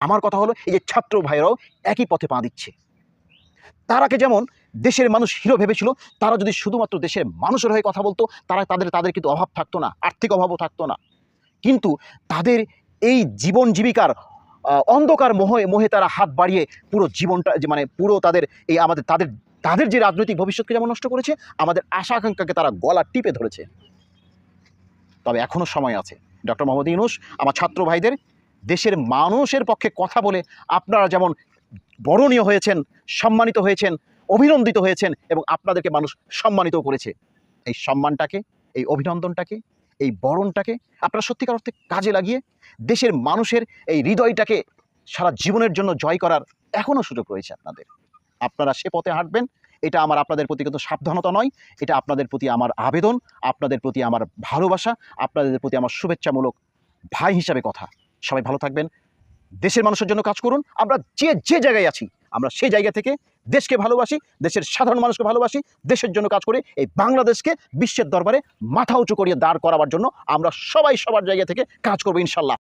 আমার কথা হলো, এই যে ছাত্র ভাইরাও একই পথে পা দিচ্ছে। তারাকে যেমন দেশের মানুষ হিরো ভেবেছিল, তারা যদি শুধুমাত্র দেশের মানুষের হয়ে কথা বলতো, তারা তাদের তাদের কিন্তু অভাব থাকতো না, আর্থিক অভাবও থাকতো না। কিন্তু তাদের এই জীবন জীবিকার অন্ধকার মোহে মোহে তারা হাত বাড়িয়ে পুরো জীবনটা মানে পুরো তাদের এই আমাদের, তাদের তাদের যে রাজনৈতিক ভবিষ্যৎকে যেমন নষ্ট করেছে, আমাদের আশা আকাঙ্ক্ষাকে তারা গলা টিপে ধরেছে। তবে এখনও সময় আছে। ডক্টর মোহাম্মদ ইউনুস, আমার ছাত্র ভাইদের দেশের মানুষের পক্ষে কথা বলে আপনারা যেমন বরণীয় হয়েছেন, সম্মানিত হয়েছেন, অভিনন্দিত হয়েছেন এবং আপনাদেরকে মানুষ সম্মানিত করেছে। এই সম্মানটাকে, এই অভিনন্দনটাকে, এই বরণটাকে আপনারা সত্যিকার অর্থে কাজে লাগিয়ে দেশের মানুষের এই হৃদয়টাকে সারা জীবনের জন্য জয় করার এখনও সুযোগ রয়েছে আপনাদের। আপনারা সে পথে হাঁটবেন, এটা আমার আপনাদের প্রতি কিন্তু সাবধানতা নয়, এটা আপনাদের প্রতি আমার আবেদন, আপনাদের প্রতি আমার ভালোবাসা, আপনাদের প্রতি আমার শুভেচ্ছামূলক ভাই হিসাবে কথা। সবাই ভালো থাকবেন। দেশের মানুষের জন্য কাজ করুন। আমরা যে যে জায়গায় আছি, আমরা সেই জায়গা থেকে দেশকে ভালোবাসি, দেশের সাধারণ মানুষকে ভালোবাসি, দেশের জন্য কাজ করে এই বাংলাদেশকে বিশ্বের দরবারে মাথা উঁচু করিয়ে দাঁড় করাবার জন্য আমরা সবাই সবার জায়গা থেকে কাজ করব ইনশাল্লাহ।